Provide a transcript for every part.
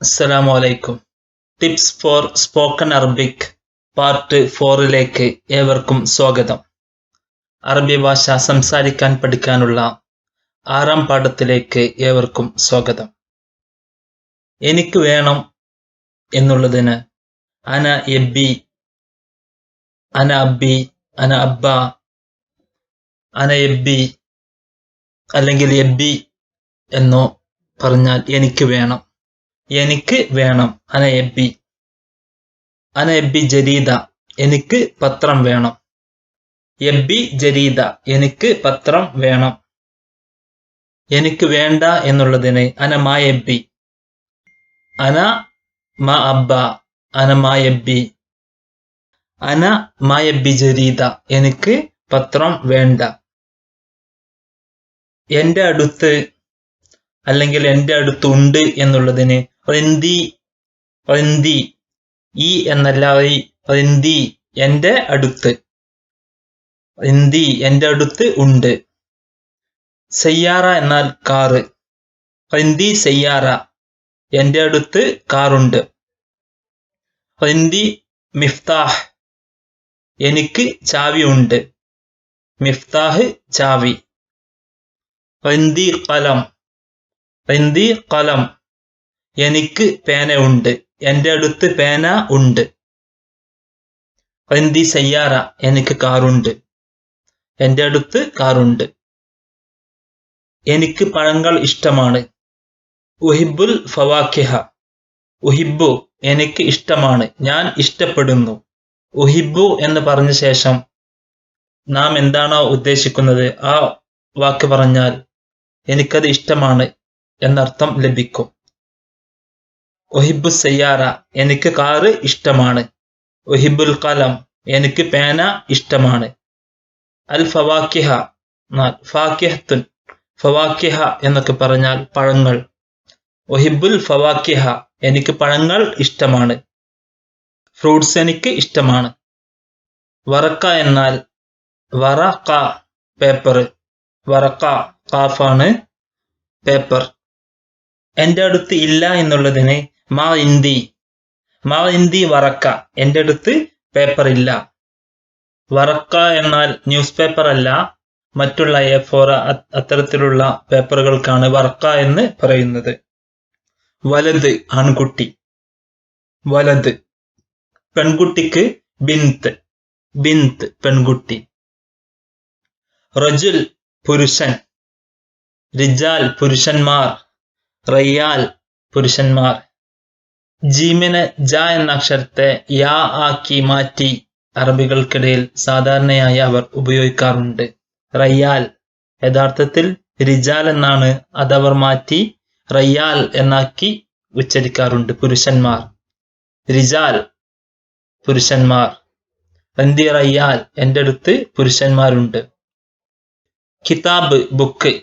അസ്സലാമു അലൈക്കും tips for spoken Arabic part ഫോറിലേക്ക് ഏവർക്കും സ്വാഗതം. അറബി ഭാഷ സംസാരിക്കാൻ പഠിക്കാനുള്ള ആറാം പാഠത്തിലേക്ക് ഏവർക്കും സ്വാഗതം. എനിക്ക് വേണം എന്നുള്ളതിന് അന എബി അന അബി അന അബ്ബ അന എബി അല്ലെങ്കിൽ എബി എന്നോ പറഞ്ഞാൽ എനിക്ക് വേണം. എനിക്ക് വേണം. അന എബി. അന എബി ജരീദ. എനിക്ക് പത്രം വേണം. എബി ജരീദ. എനിക്ക് പത്രം വേണം. എനിക്ക് വേണ്ട എന്നുള്ളതിന് അന മാ എബി. അന മാ അബ്ബ. അന മാ എബി. അന മാ എബി ജരീദ. എനിക്ക് പത്രം വേണ്ട. എന്റെ അടുത്ത് അല്ലെങ്കിൽ എന്റെ അടുത്തുണ്ട് എന്നുള്ളതിന് റിന്തി റിന്തി ഈ എന്നല്ല റിന്തി എന്റെ അടുത്ത്. റിന്തി എന്റെ അടുത്ത് ഉണ്ട്. സയ്യാറ എന്നാൽ കാറ്. റിന്തി സയ്യാറ എന്റെ അടുത്ത് കാറുണ്ട്. റിന്തി മിഫ്താഹ് എനിക്ക് ചാവി ഉണ്ട്. മിഫ്താഹ് ചാവി. റിന്തി കലം. റിന്തി കലം. എനിക്ക് പേന ഉണ്ട്. എന്റെ അടുത്ത് പേന ഉണ്ട്. എന്തി സയ്യാറ എനിക്ക് കാറുണ്ട് എന്റെ അടുത്ത് കാറുണ്ട് എനിക്ക് പഴങ്ങൾ ഇഷ്ടമാണ്. ഉഹിബുൽ ഫവാഖ്യഹ ഉഹിബു എനിക്ക് ഇഷ്ടമാണ്. ഞാൻ ഇഷ്ടപ്പെടുന്നു. ഉഹിബു എന്ന് പറഞ്ഞ ശേഷം നാം എന്താണോ ഉദ്ദേശിക്കുന്നത്? ആ വാക്ക് പറഞ്ഞാൽ എനിക്കത് ഇഷ്ടമാണ് എന്നർത്ഥം ലഭിക്കും. ഒഹിബു സയ്യാറ എനിക്ക് കാറ് ഇഷ്ടമാണ്. ഒഹിബുൽ കലം എനിക്ക് പേന ഇഷ്ടമാണ്. അൽ ഫവാക്കിഹ ഫാക്കിഹത്തുൻ ഫവാക്കിഹ എന്നൊക്കെ പറഞ്ഞാൽ പഴങ്ങൾ. ഒഹിബുൽ ഫവാക്കിഹ എനിക്ക് പഴങ്ങൾ ഇഷ്ടമാണ്. ഫ്രൂട്ട്സ് എനിക്ക് ഇഷ്ടമാണ്. വറക്ക എന്നാൽ വറക്ക പേപ്പർ വറക്ക കാഫാണ് പേപ്പർ. എന്റെ അടുത്ത് ഇല്ല എന്നുള്ളതിന് മാ ഇന്തി മാ ഇന്തി വറക്ക. എന്റെ അടുത്ത് പേപ്പർ ഇല്ല. വറക്ക എന്നാൽ ന്യൂസ് പേപ്പർ അല്ല. മറ്റുള്ള എ ഫോർ അത്തരത്തിലുള്ള പേപ്പറുകൾക്കാണ് വറക്ക എന്ന് പറയുന്നത്. വലത് ആൺകുട്ടി. വലത്. പെൺകുട്ടിക്ക് ബിന്ത്. ബിന്ത് പെൺകുട്ടി. റജുൽ പുരുഷൻ. റിജാൽ പുരുഷന്മാർ. റയ്യാൽ പുരുഷന്മാർ. ജീമിന് ജ എന്ന അക്ഷരത്തെ യാ ആക്കി മാറ്റി അറബികൾക്കിടയിൽ സാധാരണയായി അവർ ഉപയോഗിക്കാറുണ്ട്. റയ്യാൽ യഥാർത്ഥത്തിൽ റിജാൽ എന്നാണ് അതവർ മാറ്റി റയ്യാൽ എന്നാക്കി ഉച്ചരിക്കാറുണ്ട് പുരുഷന്മാർ. റിജാൽ പുരുഷന്മാർ. എന്തി റയ്യാൽ എന്റെ അടുത്ത് പുരുഷന്മാരുണ്ട്. കിതാബ് ബുക്ക്.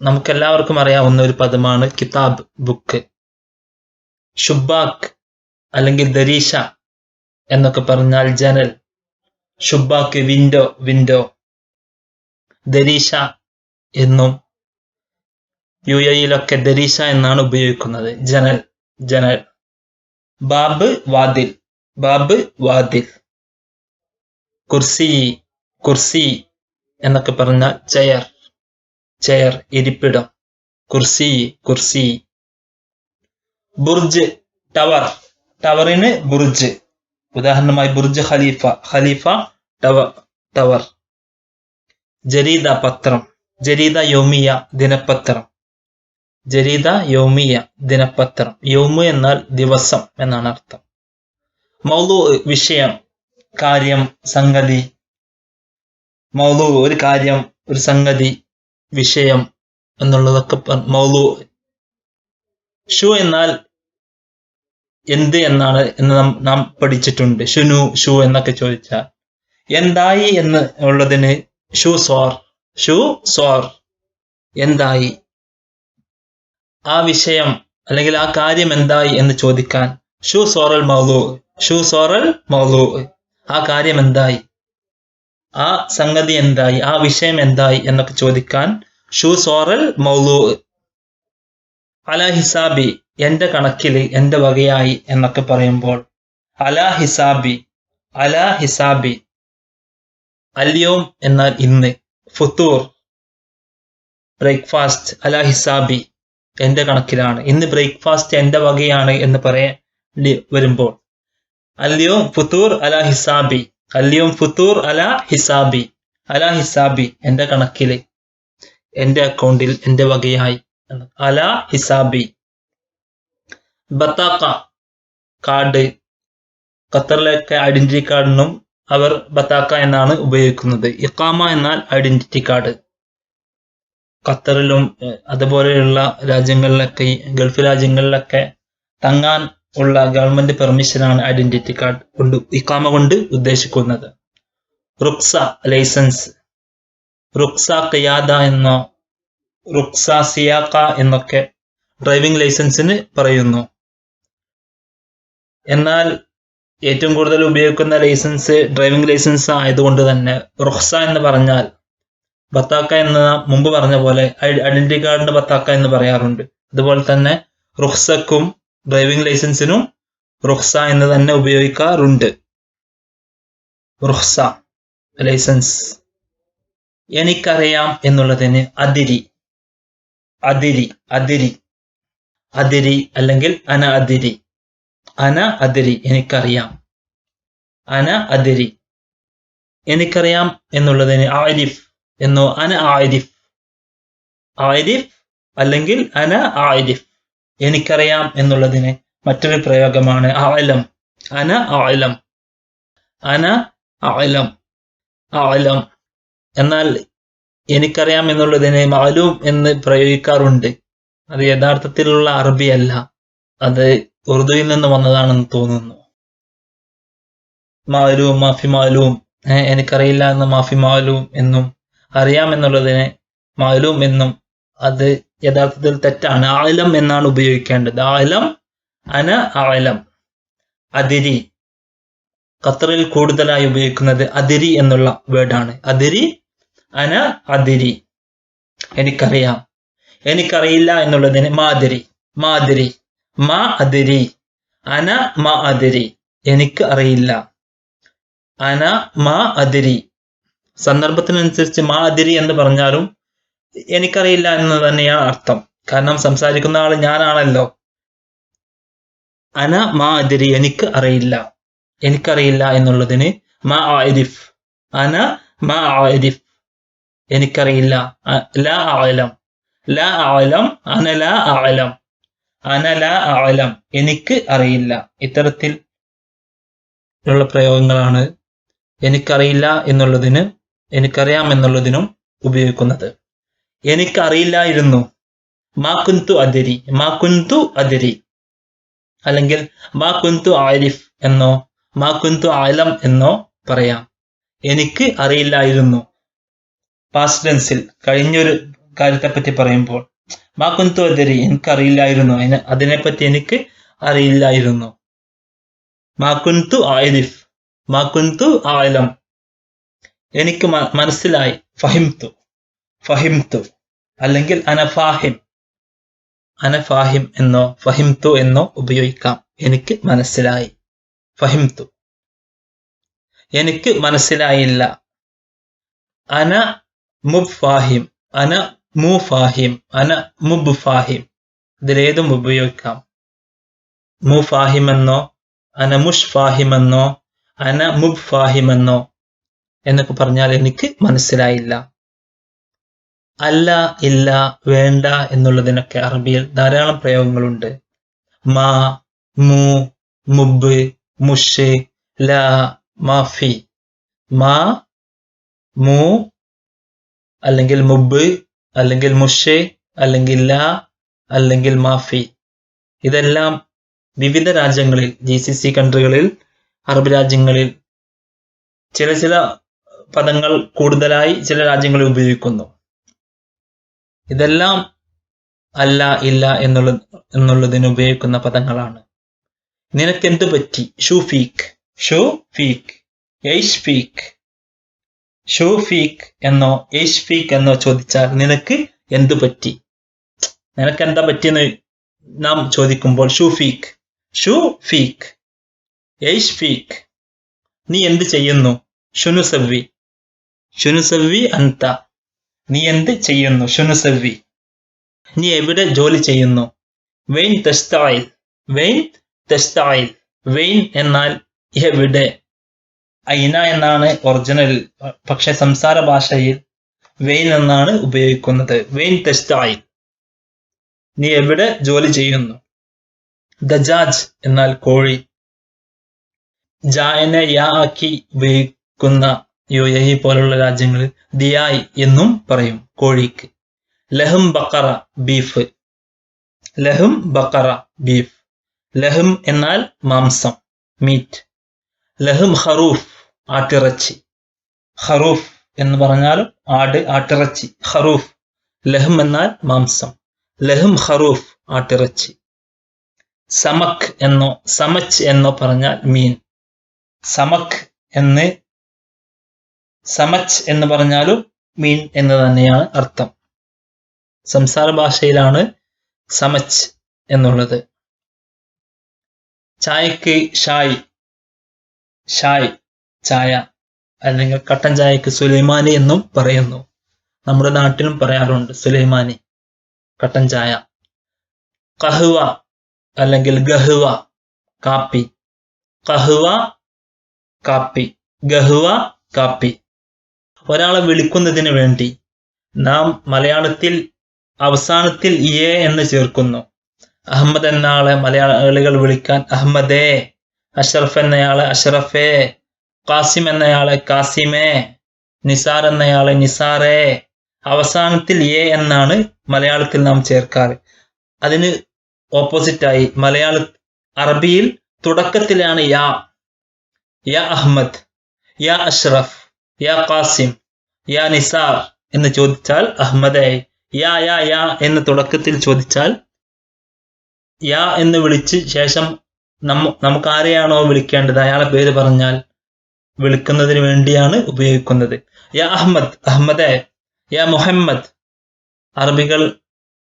നമുക്കെല്ലാവർക്കും അറിയാവുന്ന ഒരു പദമാണ് കിതാബ് ബുക്ക്. ഷുബാക്ക് അല്ലെങ്കിൽ ദരീഷ എന്നൊക്കെ പറഞ്ഞാൽ ജനൽ. ഷുബാക്ക് വിൻഡോ വിൻഡോ ദരീഷ എന്നും യു എയിലൊക്കെ ദരീഷ എന്നാണ് ഉപയോഗിക്കുന്നത്. ജനൽ ജനൽ. ബാബ് വാതിൽ ബാബ് വാതിൽ. കുർസി കുർസി എന്നൊക്കെ പറഞ്ഞ ചെയർ ചെയർ ഇരിപ്പിടം. കുർസി കുർസി. ബുർജ് ടവർ. ടവറിന് ബുർജ്. ഉദാഹരണമായി Burj Khalifa. Khalifa tower tower. Jarida പത്രം. ജരീദ യോമിയ ദിനപത്രം. ജരീദ യോമിയ ദിനപത്രം. യോമു എന്നാൽ ദിവസം എന്നാണ് അർത്ഥം. മൗലു വിഷയം. കാര്യം സംഗതി. മൗലു ഒരു കാര്യം ഒരു സംഗതി വിഷയം എന്നുള്ളതൊക്കെ മൗലു ഷു എന്നാൽ എന്ത് എന്നാണ് എന്ന് നാം പഠിച്ചിട്ടുണ്ട്. ഷുനു ഷു എന്നൊക്കെ ചോദിച്ചാൽ എന്തായി എന്ന് ഉള്ളതിന് ഷു സോർ ഷു സോർ എന്തായി? ആ വിഷയം അല്ലെങ്കിൽ ആ കാര്യം എന്തായി എന്ന് ചോദിക്കാൻ ഷു സോറൽ മൗലു ഷു സോറൽ മൗലു ആ കാര്യം എന്തായി? ആ സംഗതി എന്തായി? ആ വിഷയം എന്തായി? എന്നൊക്കെ ചോദിക്കാൻ ഷു സോറൽ മൗലു അല ഹിസാബി എന്റെ കണക്കിൽ എന്റെ വകയായി എന്നൊക്കെ പറയുമ്പോൾ അല ഹിസാബി അല ഹിസാബി അല്യോം എന്നാൽ ഇന്ന് ഫുത്തൂർ ബ്രേക്ക്ഫാസ്റ്റ് അല ഹിസാബി എന്റെ കണക്കിലാണ്. ഇന്ന് ബ്രേക്ക്ഫാസ്റ്റ് എന്റെ വകയാണ് എന്ന് പറയേണ്ടി വരുമ്പോൾ അല്യോം ഫുത്തൂർ അല ഹിസാബി അല്യോം ഫുത്തൂർ അല ഹിസാബി അല ഹിസാബി എന്റെ കണക്കിൽ എന്റെ അക്കൗണ്ടിൽ എന്റെ വകയായി. അല ഹിസാബി. ബത്താക്ക കാർഡ് ഖത്തറിലൊക്കെ ഐഡന്റിറ്റി കാർഡിനും അവർ ബത്താക്ക എന്നാണ് ഉപയോഗിക്കുന്നത്. ഇക്കാമ എന്നാൽ ഐഡന്റിറ്റി കാർഡ്. ഖത്തറിലും അതുപോലെയുള്ള രാജ്യങ്ങളിലൊക്കെ ഗൾഫ് രാജ്യങ്ങളിലൊക്കെ തങ്ങാൻ ഉള്ള ഗവൺമെന്റ് പെർമിഷനാണ് ഐഡന്റിറ്റി കാർഡ് കൊണ്ട് ഇക്കാമ കൊണ്ട് ഉദ്ദേശിക്കുന്നത്. റുക്സ ലൈസൻസ്. റുക്സ ഖിയാദ എന്നോ റുക്സ സിയാക്ക എന്നൊക്കെ ഡ്രൈവിംഗ് ലൈസൻസിന് പറയുന്നു. എന്നാൽ ഏറ്റവും കൂടുതൽ ഉപയോഗിക്കുന്ന ലൈസൻസ് ഡ്രൈവിംഗ് ലൈസൻസ് ആയതുകൊണ്ട് തന്നെ റുഹ്സ എന്ന് പറഞ്ഞാൽ ബത്താക്ക എന്ന് മുമ്പ് പറഞ്ഞ പോലെ ഐഡന്റിറ്റി കാർഡിന്റെ ബത്താക്ക എന്ന് പറയാറുണ്ട്. അതുപോലെ തന്നെ റുഹ്സക്കും ഡ്രൈവിംഗ് ലൈസൻസിനും റുഹ്സ എന്ന് തന്നെ ഉപയോഗിക്കാറുണ്ട്. റുഹ്സ ലൈസൻസ്. എനിക്കറിയാം എന്നുള്ളതിന് അതിരി അതിരി അതിരി അതിരി അല്ലെങ്കിൽ അന അതിരി. അന അതിരി എനിക്കറിയാം. അന അതിരി എനിക്കറിയാം എന്നുള്ളതിന് ആരിഫ് എന്നോ അന ആരിഫ്. ആരിഫ് അല്ലെങ്കിൽ അന ആരിഫ് എനിക്കറിയാം എന്നുള്ളതിന് മറ്റൊരു പ്രയോഗമാണ് ആലം. അന ആലം. അന ആലം. ആലം. എന്നാൽ എനിക്കറിയാം എന്നുള്ളതിന് മാലൂം എന്ന് പ്രയോഗിക്കാറുണ്ട്. അത് യഥാർത്ഥത്തിലുള്ള അറബിയല്ല. അത് ഉറുദുവിൽ നിന്ന് വന്നതാണെന്ന് തോന്നുന്നു. മാലൂം മാഫി മാലൂം എനിക്കറിയില്ല എന്ന് മാഫി മാലൂം എന്നും അറിയാമെന്നുള്ളതിനെ മാലൂം എന്നും അത് യഥാർത്ഥത്തിൽ തെറ്റാണ്. ആലം എന്നാണ് ഉപയോഗിക്കേണ്ടത്. ആലം അന ആലം അതിരി ഖത്തറിൽ കൂടുതലായി ഉപയോഗിക്കുന്നത് അതിരി എന്നുള്ള വേർഡാണ്. അതിരി അന അതിരി. എനിക്കറിയാം. എനിക്കറിയില്ല എന്നുള്ളതിന് മാതിരി മാതിരി. മാ അതിരി അന മാ അതിരി എനിക്ക് അറിയില്ല. അന മാ അതിരി സന്ദർഭത്തിനനുസരിച്ച് മാ അതിരി എന്ന് പറഞ്ഞാലും എനിക്കറിയില്ല എന്ന് തന്നെയാണ് അർത്ഥം. കാരണം സംസാരിക്കുന്ന ആൾ ഞാനാണല്ലോ. അന മാ അതിരി എനിക്ക് അറിയില്ല. എനിക്കറിയില്ല എന്നുള്ളതിന് മാ ആരിഫ്. അന മാ ആരിഫ്. എനിക്കറിയില്ല. ല ആലം. ല ആലം. അന ലാ ആലം. അന ലാ ആലം എനിക്ക് അറിയില്ല. ഇത്തരത്തിൽ ഉള്ള പ്രയോഗങ്ങളാണ് എനിക്കറിയില്ല എന്നുള്ളതിന് എനിക്കറിയാം എന്നുള്ളതിനും ഉപയോഗിക്കുന്നത്. എനിക്കറിയില്ലായിരുന്നു. മാ കുന്തു അതിരി മാ കുന്തു അതിരി അല്ലെങ്കിൽ മാ കുന്തു ആരിഫ് എന്നോ മാ കുന്തു ആലം എന്നോ പറയാം. എനിക്ക് അറിയില്ലായിരുന്നു. പാസ്റ്റ് ടെൻസിൽ കഴിഞ്ഞൊരു കാര്യത്തെപ്പറ്റി പറയുമ്പോൾ മാ കുന്തു അതിരി എനിക്ക് അറിയില്ലായിരുന്നു അതിനെ അതിനെപ്പറ്റി എനിക്ക് അറിയില്ലായിരുന്നു. മാക്കുന്തു ആയിരിഫ് ആരിഫ് മാ ആലം എനിക്ക് മനസ്സിലായി. ഫഹിംതു. ഫഹിംതു. അല്ലെങ്കിൽ അനഫാഹിം അനഫാഹിം എന്നോ ഫഹിംതു എന്നോ ഉപയോഗിക്കാം. എനിക്ക് മനസ്സിലായി. ഫഹിംതു. എനിക്ക് മനസ്സിലായില്ല. അന മുബ്ഫാഹിം അന മുഫാഹിം അന മുബ്ഫാഹിം. ഇതിലേതും ഉപയോഗിക്കാം മുഫാഹിം എന്നോ അന മുഷ്ഫാഹിം എന്നോ അന മുബ്ഫാഹിം എന്നോ എന്നൊക്കെ പറഞ്ഞാൽ എനിക്ക് മനസ്സിലായില്ല. അല്ല ഇല്ല വേണ്ട എന്നുള്ളതിനൊക്കെ അറബിയിൽ ധാരാളം പ്രയോഗങ്ങളുണ്ട്. മാ മു മുബ് മുഷ് ല മാഫി. മാ മു അല്ലെങ്കിൽ മുബ് അല്ലെങ്കിൽ മുഷേ അല്ലെങ്കിൽ ലാ അല്ലെങ്കിൽ മാഫി. ഇതെല്ലാം വിവിധ രാജ്യങ്ങളിൽ ജി സി സി കൺട്രികളിൽ അറബ് രാജ്യങ്ങളിൽ ചില ചില പദങ്ങൾ കൂടുതലായി ചില രാജ്യങ്ങളിൽ ഉപയോഗിക്കുന്നു. ഇതെല്ലാം അല്ല ഇല്ല എന്നുള്ള എന്നുള്ളതിന് ഉപയോഗിക്കുന്ന പദങ്ങളാണ്. നിനക്ക് എന്ത് പറ്റി? ഷുഫീഖ്. ഷുഫീഖ്. ഫീക്ക് യേഷ് ഫീക്ക് ഷൂ ഫീക്ക് എന്നോ ഏഷ്ഫീഖ് എന്നോ ചോദിച്ചാൽ നിനക്ക് എന്തു പറ്റി? നിനക്ക് എന്താ പറ്റിയെന്ന് നാം ചോദിക്കുമ്പോൾ ഷൂഫീഖ് ഷൂഫീഖ് ഫീക്ക് നീ എന്ത് ചെയ്യുന്നു? ഷുനുസവ്വി ഷുനുസവ്വി അന്ത നീ എന്ത് ചെയ്യുന്നു? ഷുനുസവ്വി നീ എവിടെ ജോലി ചെയ്യുന്നു? വെയിൻ തെസ്തായിൽ വെയിൻ തെസ്തായിൽ വെയിൻ എന്നാൽ എവിടെ? ഐന എന്നാണ് ഒറിജിനൽ പക്ഷെ സംസാര ഭാഷയിൽ വെയിൻ എന്നാണ് ഉപയോഗിക്കുന്നത്. വെയിൻ തെസ്റ്റായി നീ എവിടെ ജോലി ചെയ്യുന്നു? ദജാജ് എന്നാൽ കോഴി. ജായനെ യാ ആക്കി ഉപയോഗിക്കുന്ന യു എ പോലുള്ള രാജ്യങ്ങളിൽ ദിയായ് എന്നും പറയും കോഴിക്ക്. ലഹും ബക്കറ ബീഫ്. ലഹും ബക്കറ ബീഫ്. ലഹും എന്നാൽ മാംസം മീറ്റ്. ലഹും ഹറൂഫ്. ആട്ടിറച്ചി. ഹറൂഫ് എന്ന് പറഞ്ഞാലും ആട് ആട്ടിറച്ചി. ഹറൂഫ് ലഹം എന്നാൽ മാംസം. ലഹം ഹറൂഫ് ആട്ടിറച്ചി. സമക് എന്നോ സമച്ച് എന്നോ പറഞ്ഞാൽ മീൻ. സമക് എന്ന് സമച്ച് എന്ന് പറഞ്ഞാലും മീൻ എന്ന് തന്നെയാണ് അർത്ഥം. സംസാര ഭാഷയിലാണ് സമച്ച് എന്നുള്ളത്. ചായക്ക് ഷായ്. ഷായ്. ചായ അല്ലെങ്കിൽ കട്ടൻ ചായക്ക് സുലൈമാനി എന്നും പറയുന്നു. നമ്മുടെ നാട്ടിലും പറയാറുണ്ട് സുലൈമാനി കട്ടൻ ചായ. കഹുവ അല്ലെങ്കിൽ ഗഹുവ കാപ്പി. കഹുവ കാപ്പി. ഗഹുവ കാപ്പി. ഒരാളെ വിളിക്കുന്നതിന് വേണ്ടി നാം മലയാളത്തിൽ അവസാനത്തിൽ എ എന്ന് ചേർക്കുന്നു. അഹമ്മദ് എന്നയാളെ മലയാളികൾ വിളിക്കാൻ അഹമ്മദേ അഷറഫ് എന്നയാളെ അഷറഫേ കാസിം എന്നയാളെ കാസിമേ നിസാർ എന്നയാളെ നിസാറേ. അവസാനത്തിൽ എ എന്നാണ് മലയാളത്തിൽ നാം ചേർക്കാറ്. അതിന് ഓപ്പോസിറ്റായി മലയാള അറബിയിൽ തുടക്കത്തിലാണ് യാ. യാ അഹമ്മദ് യാ അഷ്റഫ് യാ കാസിം യാ നിസാർ എന്ന് ചോദിച്ചാൽ അഹമ്മദായി യാ യാ യാ എന്ന് തുടക്കത്തിൽ ചോദിച്ചാൽ യാ എന്ന് വിളിച്ച് ശേഷം നമ്മ നമുക്ക് ആരെയാണോ വിളിക്കേണ്ടത്? അയാളെ പേര് പറഞ്ഞാൽ വിളിക്കുന്നതിന് വേണ്ടിയാണ് ഉപയോഗിക്കുന്നത്. യാ അഹമ്മദ് അഹമ്മദെ. യാ മുഹമ്മദ്. അറബികൾ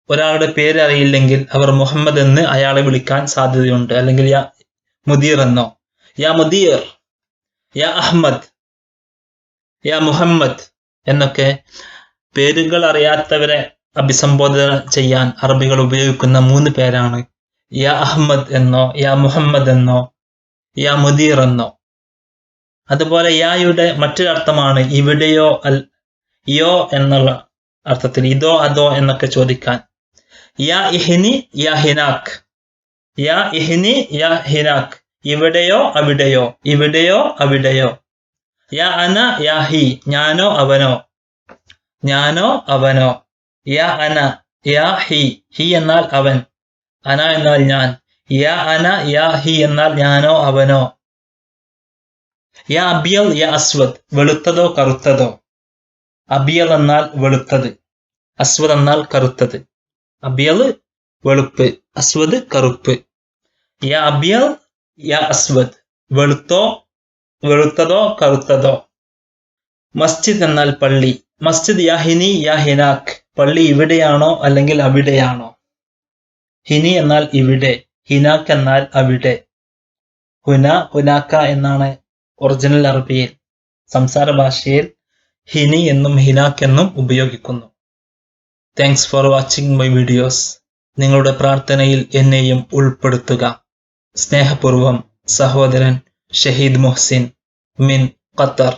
ഒരാളുടെ പേര് അറിയില്ലെങ്കിൽ അവർ മുഹമ്മദ് എന്ന് അയാളെ വിളിക്കാൻ സാധ്യതയുണ്ട്. അല്ലെങ്കിൽ യാ മുദീർ എന്നോ. യാ മുദീർ. യാ അഹമ്മദ്. യാ മുഹമ്മദ് എന്നൊക്കെ പേരുകൾ അറിയാത്തവരെ അഭിസംബോധന ചെയ്യാൻ അറബികൾ ഉപയോഗിക്കുന്ന മൂന്ന് പേരാണ്. യാ അഹമ്മദ് എന്നോ യാ മുഹമ്മദ് എന്നോ യാ മുദീർ എന്നോ. അതുപോലെ യായുടെ മറ്റൊരർത്ഥമാണ് ഇവിടെയോ അൽ യോ എന്നുള്ള അർത്ഥത്തിൽ ഇതോ അതോ എന്നൊക്കെ ചോദിക്കാൻ. യാ ഇഹിനി യാ ഹിനാക്ക് യാ ഇഹിനി യാ ഹിനാക്ക് ഇവിടെയോ അവിടെയോ. ഇവിടെയോ അവിടെയോ. യാ അന യാ ഹി. ഞാനോ അവനോ. ഞാനോ അവനോ. യാ അന യാ ഹി. ഹി എന്നാൽ അവൻ. അന എന്നാൽ ഞാൻ. യാ അന യാ ഹി എന്നാൽ ഞാനോ അവനോ. യാ അബിയൽ യാ അസ്വദ് വെളുത്തതോ കറുത്തതോ? അബിയൽ എന്നാൽ വെളുത്തത്. അസ്വദ് എന്നാൽ കറുത്തത്. അബിയൽ വെളുപ്പ് അസ്വദ് കറുപ്പ്. യാ അബിയൽ യാ അസ്വദ് വെളുത്തോ വെളുത്തതോ കറുത്തതോ? മസ്ജിദ് എന്നാൽ പള്ളി. മസ്ജിദ് യാ ഹിനി യാ ഹിനാഖ് പള്ളി ഇവിടെയാണോ അല്ലെങ്കിൽ അവിടെയാണോ? ഹിനി എന്നാൽ ഇവിടെ ഹിനാക്ക് എന്നാൽ അവിടെ. ഹുന ഹുനാക്ക എന്നാണ് ഒറിജിനൽ അറബിയിൽ സംസാര ഭാഷയിൽ ഹിനി എന്നും ഹിനാക്ക് എന്നും ഉപയോഗിക്കുന്നു. Thanks for watching my videos നിങ്ങളുടെ പ്രാർത്ഥനയിൽ എന്നെയും ഉൾപ്പെടുത്തുക. സ്നേഹപൂർവം സഹോദരൻ ഷഹീദ് മുഹ്സിൻ മിൻ ഖത്തർ.